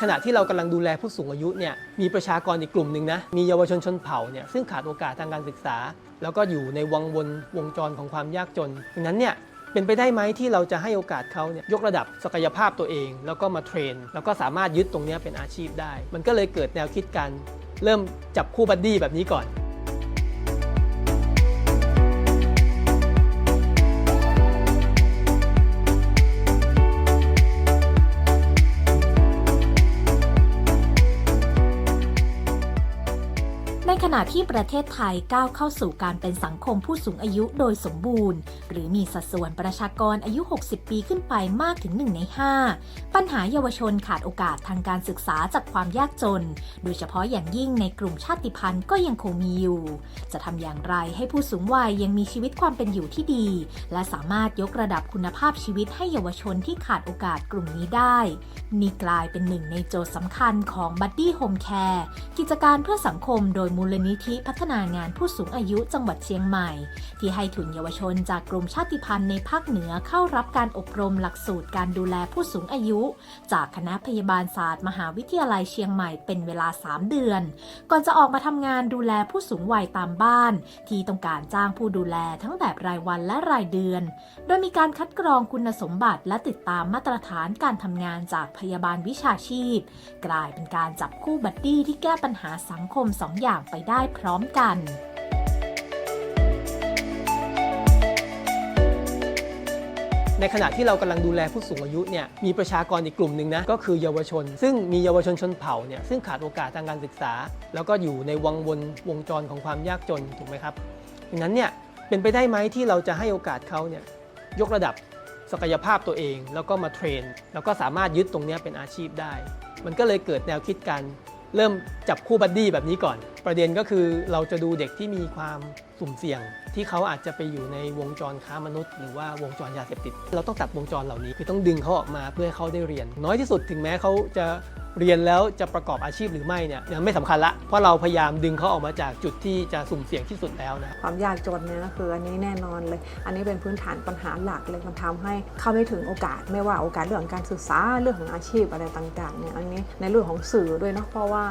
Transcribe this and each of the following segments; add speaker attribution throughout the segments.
Speaker 1: ขณะที่เรากำลังดูแลผู้สูงอายุเนี่ยมีประชากรอีกกลุ่มหนึ่งนะมีเยาวชนชนเผ่าเนี่ยซึ่งขาดโอกาสทางการศึกษา แล้วก็อยู่ในวังวนวงจรของความยากจนดังนั้นเนี่ยเป็นไปได้ไหมที่เราจะให้โอกาสเขาเนี่ยยกระดับศักยภาพตัวเอง แล้วก็มาเทรน แล้วก็สามารถยึดตรงนี้เป็นอาชีพได้ มันก็เลยเกิดแนวคิดการเริ่มจับคู่บัดดี้แบบนี้ก่อน
Speaker 2: ในขณะที่ประเทศไทยก้าวเข้าสู่การเป็นสังคมผู้สูงอายุโดยสมบูรณ์ หรือมีสัดส่วนประชากรอายุ 60 ปีขึ้นไปมากถึง 1 ใน 5 ปัญหาเยาวชนขาดโอกาสทางการศึกษาจากความยากจน โดยเฉพาะอย่างยิ่งในกลุ่มชาติพันธุ์ก็ยังคงมีอยู่ จะทำอย่างไรให้ผู้สูงวัยยังมีชีวิตความเป็นอยู่ที่ดี และสามารถยกระดับคุณภาพชีวิตให้เยาวชนที่ขาดโอกาสกลุ่มนี้ได้นี่กลายเป็นหนึ่งในโจทย์สำคัญของ Buddy Home Care กิจการเพื่อสังคมโดยมูลนิธิพัฒนางานผู้สูงอายุจังหวัดเชียงใหม่ ที่ให้ทุนเยาวชนจากกลุ่มชาติพันธุ์ในภาคเหนือเข้ารับการอบรมหลักสูตรการดูแลผู้สูงอายุ จากคณะพยาบาลศาสตร์ มหาวิทยาลัยเชียงใหม่เป็นเวลา 3 เดือน ก่อนจะออกมาทำงานดูแลผู้สูงวัยตามบ้าน ที่ต้องการจ้างผู้ดูแลทั้งแบบรายวันและรายเดือน โดยมีการคัดกรองคุณสมบัติและติดตามมาตรฐานการทำงานจากพยาบาลวิชาชีพ กลายเป็นการจับคู่บัดดี้ที่แก้ปัญหาสังคมสองอย่างไปได้พร้อมกัน
Speaker 1: ในขณะที่เรากำลังดูแลผู้สูงอายุเนี่ยมีประชากรอีกกลุ่มหนึ่งนะก็คือเยาวชน ซึ่งมีเยาวชนชนเผ่าเนี่ยซึ่งขาดโอกาสทางการศึกษา แล้วก็อยู่ในวังวนวงจรของความยากจนถูกไหมครับดังนั้นเนี่ยเป็นไปได้ไหมที่เราจะให้โอกาสเขาเนี่ยยกระดับศักยภาพตัวเอง แล้วก็มาเทรน แล้วก็สามารถยึดตรงนี้เป็นอาชีพได้ มันก็เลยเกิดแนวคิดการ เริ่มจับคู่บัดดี้แบบนี้ก่อน ประเด็นก็คือเราจะดูเด็กที่มีความสุ่มเสี่ยง ที่เขาอาจจะไปอยู่ในวงจรค้ามนุษย์ หรือว่าวงจรยาเสพติด เราต้องตัดวงจรเหล่านี้คือต้องดึงเขาออกมาเพื่อให้เขาได้เรียน น้อยที่สุดถึงแม้เขาจะ เรียนแล้วจะประกอบอาชีพหรือไม่เนี่ยยังไม่สำคัญละ เพราะเราพยายามดึงเขาออกมาจากจุดที่จะสุ่มเสี่ยงที่สุดแล้วนะ
Speaker 3: ความยากจนเนี่ยก็คืออันนี้แน่นอนเลย อันนี้เป็นพื้นฐานปัญหาหลักเลยมันทำให้เข้าไม่ถึงโอกาส ไม่ว่าโอกาสเรื่องของการศึกษาเรื่องของอาชีพอะไรต่างๆเนี่ยอันนี้ในเรื่องของสื่อด้วยเนาะเพราะว่า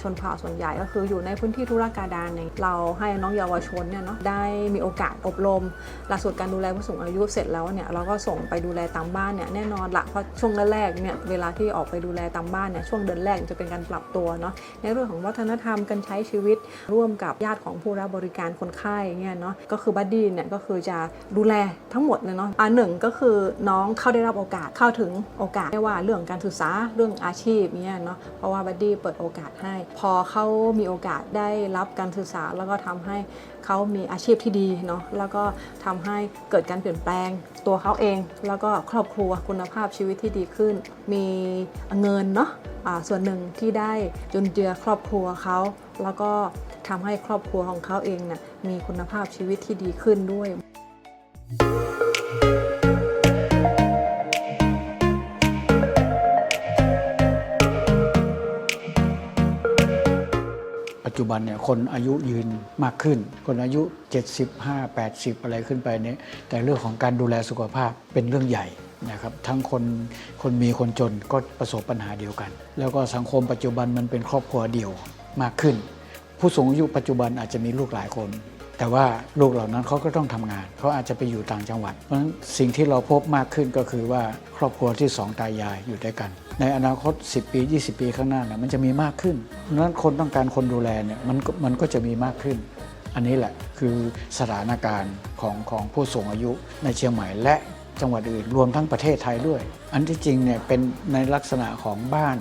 Speaker 3: ชนเผ่าส่วนใหญ่ก็คืออยู่ในพื้นที่ธุรกันดารเนี่ยเราให้น้องเยาวชนเนี่ยเนาะได้มีโอกาสอบรมหลักสูตรการดูแลผู้สูงอายุเสร็จแล้วเนี่ยเราก็ส่งไปดูแลตามบ้านเนี่ยแน่นอนละเพราะช่วงแรกๆเนี่ยเวลาที่ออกไปดูแลตามบ้านเนี่ยช่วงเดือนแรกจะเป็นการปรับตัวเนาะในเรื่องของวัฒนธรรมการใช้ชีวิตร่วมกับญาติของผู้รับบริการคนไข้เนี่ยเนาะก็คือบัดดี้เนี่ยก็คือจะดูแลทั้งหมดเลยเนาะอันหนึ่งก็คือน้องเข้าได้รับโอกาสเข้าถึงโอกาสไม่ว่าเรื่องการศึกษาเรื่องอาชีพเนี่ยเนาะเพราะว่าบัดดี้เปิดโอกาสให้ พอเขามีโอกาสได้รับการศึกษาแล้วก็ทำให้เขามีอาชีพที่ดีเนาะแล้วก็ทำให้เกิดการเปลี่ยนแปลงตัวเขาเอง แล้วก็ครอบครัวคุณภาพชีวิตที่ดีขึ้น มีเงินเนาะ ส่วนหนึ่งที่ได้จนเจือครอบครัวเขา แล้วก็ทำให้ครอบครัวของเขาเองน่ะมีคุณภาพชีวิตที่ดีขึ้นด้วย
Speaker 4: ปัจจุบันเนี่ยคนอายุยืนมากขึ้น คนอายุ 75 80 อะไรขึ้นไปเนี่ยแต่เรื่องของการดูแลสุขภาพเป็นเรื่องใหญ่ นะครับทั้งคนคนมีคนจนก็ประสบปัญหาเดียวกัน แล้วก็สังคมปัจจุบันมันเป็นครอบครัวเดียวมากขึ้น ผู้สูงอายุปัจจุบันอาจจะมีลูกหลายคน แต่ว่าลูกเหล่านั้นเขาก็ต้องทำงานเขาอาจจะไปอยู่ต่างจังหวัด เพราะฉะนั้นสิ่งที่เราพบมากขึ้นก็คือว่าครอบครัวที่สองตายายอยู่ด้วยกัน ในอนาคต 10 ปี 20 ปีข้างหน้าเนี่ยมันจะมีมากขึ้นเพราะฉะนั้นคนต้องการคนดูแลเนี่ยมันมันก็จะมีมากขึ้นอันนี้แหละคือสถานการณ์ของของผู้สูงอายุในเชียงใหม่และ จังหวัดอื่น รวมทั้งประเทศไทยด้วย อันที่จริงเนี่ยเป็นในลักษณะของบ้าน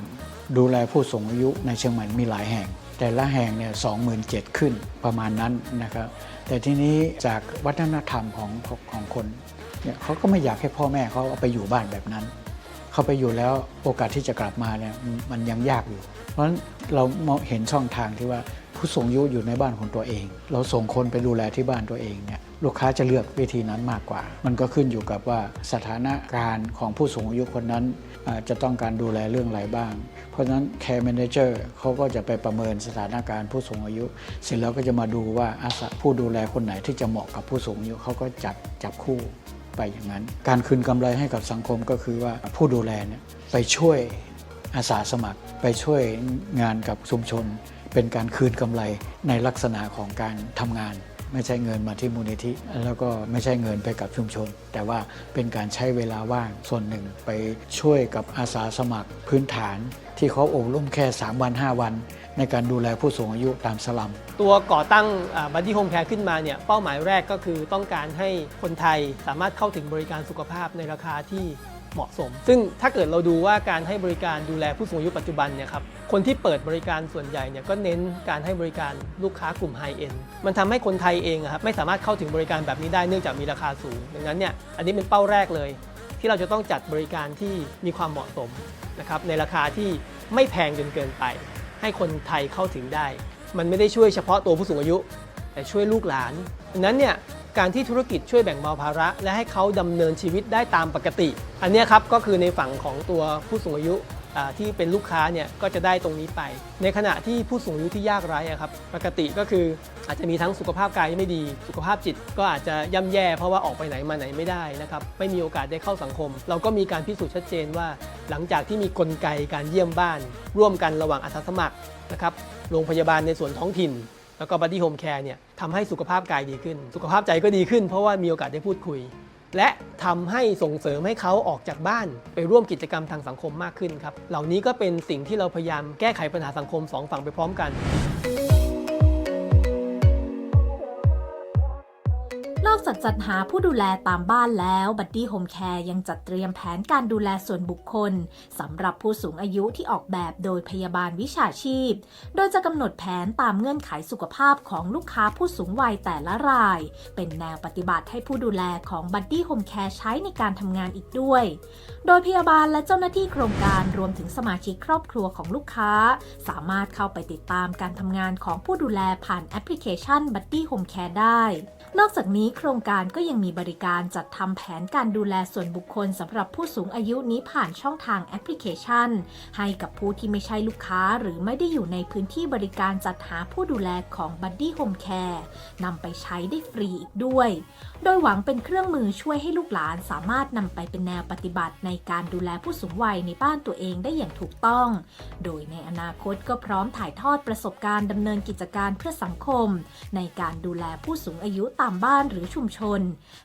Speaker 4: ดูแลผู้สูงอายุในเชียงใหม่มีหลายแห่ง แต่ละแห่งเนี่ยสองหมื่นเจ็ดขึ้นประมาณนั้นนะครับ แต่ทีนี้จากวัฒนธรรมของของคนเนี่ยเขาก็ไม่อยากให้พ่อแม่เขาเอาไปอยู่บ้านแบบนั้น เขาไปอยู่แล้วโอกาสที่จะกลับมาเนี่ยมันยังยากอยู่ เพราะฉะนั้นเราเห็นช่องทางที่ว่าผู้สูงอายุอยู่ในบ้านของตัวเอง เราส่งคนไปดูแลที่บ้านตัวเองเนี่ย ลูกค้าจะเลือกวิธีนั้นมากกว่า มันก็ขึ้นอยู่กับว่าสถานการณ์ของผู้สูงอายุคนนั้นจะต้องการดูแลเรื่องอะไรบ้าง เพราะฉะนั้น care manager เขาก็จะไปประเมินสถานการณ์ผู้สูงอายุ เสร็จแล้วก็จะมาดูว่าอาสาผู้ดูแลคนไหนที่จะเหมาะกับผู้สูงอายุเขาก็จัดจับคู่ไปอย่างนั้น การคืนกำไรให้กับสังคมก็คือว่าผู้ดูแลเนี่ยไปช่วยอาสาสมัคร ไปช่วยงานกับชุมชน เป็นการคืนกำไรในลักษณะของการทำงาน ไม่ใช่เงินมาที่มูลนิธิ แล้วก็ไม่ใช่เงินไปกับชุมชน แต่ว่าเป็นการใช้เวลาว่างส่วนหนึ่งไปช่วยกับอาสาสมัครพื้นฐาน ที่เขาอบรมแค่ 3 วัน 5 วัน ในการดูแลผู้สูงอายุตามสลัม
Speaker 1: ตัวก่อตั้งบัดดี้โฮมแคร์ขึ้นมาเนี่ยเป้าหมายแรกก็คือต้องการให้คนไทยสามารถเข้าถึงบริการสุขภาพในราคาที่ เหมาะสม ซึ่งถ้าเกิดเราดูว่าการให้บริการดูแลผู้สูงอายุปัจจุบันเนี่ยครับคนที่เปิดบริการส่วนใหญ่เนี่ยก็เน้นการให้บริการลูกค้ากลุ่มไฮเอ็นมันทำให้คนไทยเองครับไม่สามารถเข้าถึงบริการแบบนี้ได้เนื่องจากมีราคาสูง ดังนั้นเนี่ยอันนี้เป็นเป้าแรกเลย ที่เราจะต้องจัดบริการที่มีความเหมาะสมนะครับในราคาที่ไม่แพงจนเกินไป ให้คนไทยเข้าถึงได้ มันไม่ได้ช่วยเฉพาะตัวผู้สูงอายุ แต่ช่วยลูกหลานดังนั้นเนี่ย การที่ธุรกิจช่วยแบ่งเบาภาระ และให้เขาดำเนินชีวิตได้ตามปกติ อันนี้ครับก็คือในฝั่งของตัวผู้สูงอายุที่เป็นลูกค้าเนี่ยก็จะได้ตรงนี้ไป ในขณะที่ผู้สูงอายุที่ยากไร้อะครับปกติก็คืออาจจะมีทั้งสุขภาพกายไม่ดี สุขภาพจิตก็อาจจะย่ำแย่ เพราะว่าออกไปไหนมาไหนไม่ได้นะครับไม่มีโอกาสได้เข้าสังคม เราก็มีการพิสูจน์ชัดเจนว่า หลังจากที่มีกลไกการเยี่ยมบ้าน ร่วมกันระหว่างอาสาสมัครนะครับโรงพยาบาลในส่วนท้องถิ่น แล้วก็บัดดี้โฮมแคร์เนี่ยทำให้สุขภาพกายดีขึ้น สุขภาพใจก็ดีขึ้น เพราะว่ามีโอกาสได้พูดคุย และทำให้ส่งเสริมให้เขาออกจากบ้าน ไปร่วมกิจกรรมทางสังคมมากขึ้นครับ เหล่านี้ก็เป็นสิ่งที่เราพยายามแก้ไขปัญหาสังคมสองฝั่งไปพร้อมกัน
Speaker 2: อกจากจัดหาผู้ดูแลตามบ้านแล้วบัดดี้โฮมแคร์ยังจัดเตรียมแผนการดูแลส่วนบุคคลสำหรับผู้สูงอายุที่ออกแบบโดยพยาบาลวิชาชีพ โดยจะกำหนดแผนตามเงื่อนไขสุขภาพของลูกค้าผู้สูงวัยแต่ละราย เป็นแนวปฏิบัติให้ผู้ดูแลของบัดดี้โฮมแคร์ใช้ในการทำงานอีกด้วย โดยพยาบาลและเจ้าหน้าที่โครงการรวมถึงสมาชิกครอบครัวของลูกค้า สามารถเข้าไปติดตามการทำงานของผู้ดูแลผ่านแอปพลิเคชัน Buddy Home Care ได้ นอกจากนี้โครงการก็ยังมีบริการจัดทำแผนการดูแลส่วนบุคคลสำหรับผู้สูงอายุนี้ผ่านช่องทางแอปพลิเคชัน ให้กับผู้ที่ไม่ใช่ลูกค้าหรือไม่ได้อยู่ในพื้นที่บริการจัดหาผู้ดูแลของ Buddy Home Care นำไปใช้ได้ฟรีอีกด้วย โดยหวังเป็นเครื่องมือช่วยให้ลูกหลานสามารถนำไปเป็นแนวปฏิบัติในการดูแลผู้สูงวัยในบ้านตัวเองได้อย่างถูกต้อง โดยในอนาคตก็พร้อมถ่ายทอดประสบการณ์ดำเนินกิจการเพื่อสังคม ในการดูแลผู้สูงอายุตามบ้านหรือชุมชน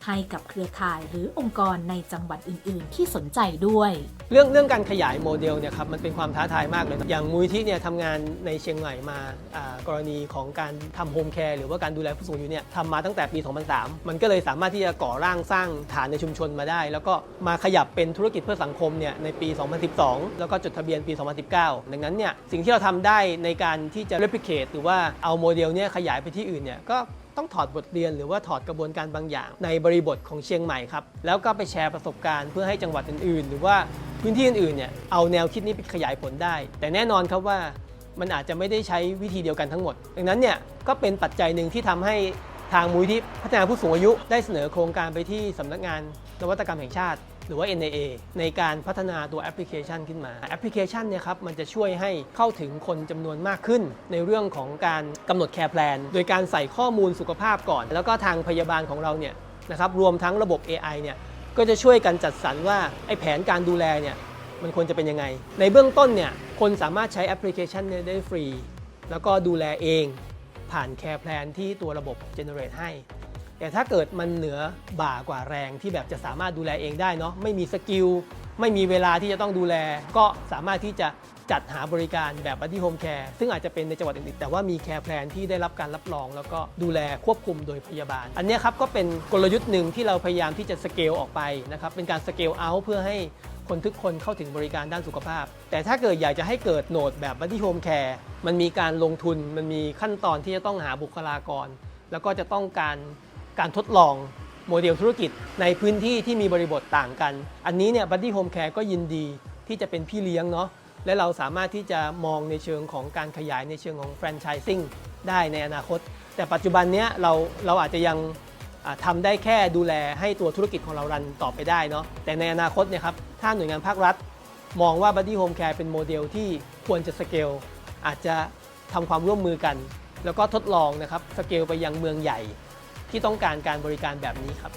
Speaker 2: ให้กับเครือข่ายหรือองค์กรในจังหวัดอื่น ๆ ที่สนใจด้วย
Speaker 1: เรื่องเรื่องการขยายโมเดลเนี่ยครับมันเป็นความท้าทายมากเลยนะอย่างมูลที่เนี่ยทำงานในเชียงใหม่มาอ่ากรณีของการทำโฮมแคร์หรือว่าการดูแลผู้สูงอายุเนี่ยทำมาตั้งแต่ปี 2003 มันก็เลยสามารถที่จะก่อร่างสร้างฐานในชุมชนมาได้ แล้วก็มาขยับเป็นธุรกิจเพื่อสังคมเนี่ยในปี 2012 แล้วก็จดทะเบียนปี 2019 ดังนั้นเนี่ยสิ่งที่เราทำได้ในการที่จะ replicate หรือว่าเอาโมเดลเนี่ยขยายไปที่อื่นเนี่ยก็ ต้องถอดบทเรียนหรือว่าถอดกระบวนการบางอย่าง ในบริบทของเชียงใหม่ครับ แล้วก็ไปแชร์ประสบการณ์เพื่อให้จังหวัดอื่นๆ หรือว่าพื้นที่อื่นๆเนี่ยเอาแนวคิดนี้ไปขยายผลได้ แต่แน่นอนครับว่ามันอาจจะไม่ได้ใช้วิธีเดียวกันทั้งหมด ดังนั้นเนี่ยก็เป็นปัจจัยหนึ่งที่ทำให้ทางมูลที่พัฒนาผู้สูงอายุ ได้เสนอโครงการไปที่สำนักงานนวัตกรรมแห่งชาติ หรือว่า NAA ในการพัฒนาตัวแอปพลิเคชันขึ้นมา แอปพลิเคชันเนี่ยครับมันจะช่วยให้เข้าถึงคนจำนวนมากขึ้น ในเรื่องของการกำหนดแคร์แพลนโดยการใส่ข้อมูลสุขภาพก่อน แล้วก็ทางพยาบาลของเราเนี่ยนะครับรวมทั้งระบบ AI เนี่ยก็จะช่วยกันจัดสรรว่าไอ้แผนการดูแลเนี่ยมันควรจะเป็นยังไง ในเบื้องต้นเนี่ยคนสามารถใช้แอปพลิเคชันได้ฟรี แล้วก็ดูแลเองผ่านแคร์แพลนที่ตัวระบบ generate ให้ แต่ถ้าเกิดมันเหนือบ่ากว่าแรงที่แบบจะสามารถดูแลเองได้เนาะไม่มีสกิลไม่มีเวลาที่จะต้องดูแล ก็สามารถที่จะจัดหาบริการแบบ Buddy Home Care ซึ่งอาจจะเป็นในจังหวัดอื่นๆแต่ว่ามีแคร์แพลนที่ได้รับการรับรอง แล้วก็ดูแลควบคุมโดยพยาบาล อันนี้ครับก็เป็นกลยุทธ์หนึ่งที่เราพยายามที่จะสเกลออกไปนะครับเป็นการสเกลเอาเพื่อให้คนทุกคนเข้าถึงบริการด้านสุขภาพ แต่ถ้าเกิดอยากจะให้เกิดโหนดแบบ Buddy Home Care มันมีการลงทุนมันมีขั้นตอนที่จะต้องหาบุคลากร แล้วก็จะต้องการ การทดลองโมเดลธุรกิจในพื้นที่ที่มีบริบทต่างกัน อันนี้เนี่ย Buddy Home Care ก็ยินดีที่จะเป็นพี่เลี้ยงเนาะและเราสามารถที่จะมองในเชิงของการขยายในเชิงของแฟรนไชส์ซิ่งได้ในอนาคต แต่ปัจจุบันเนี้ยเราเราอาจจะยังอ่าทำได้แค่ดูแลให้ตัวธุรกิจของเรารันต่อไปได้เนาะแต่ในอนาคตเนี่ยครับถ้าหน่วยงานภาครัฐ มองว่า Buddy Home Care เป็นโมเดลที่ควรจะสเกลอาจจะทำความร่วมมือกัน แล้วก็ทดลองนะครับสเกลไปยังเมืองใหญ่ ที่ต้องการการบริการแบบนี้ครับ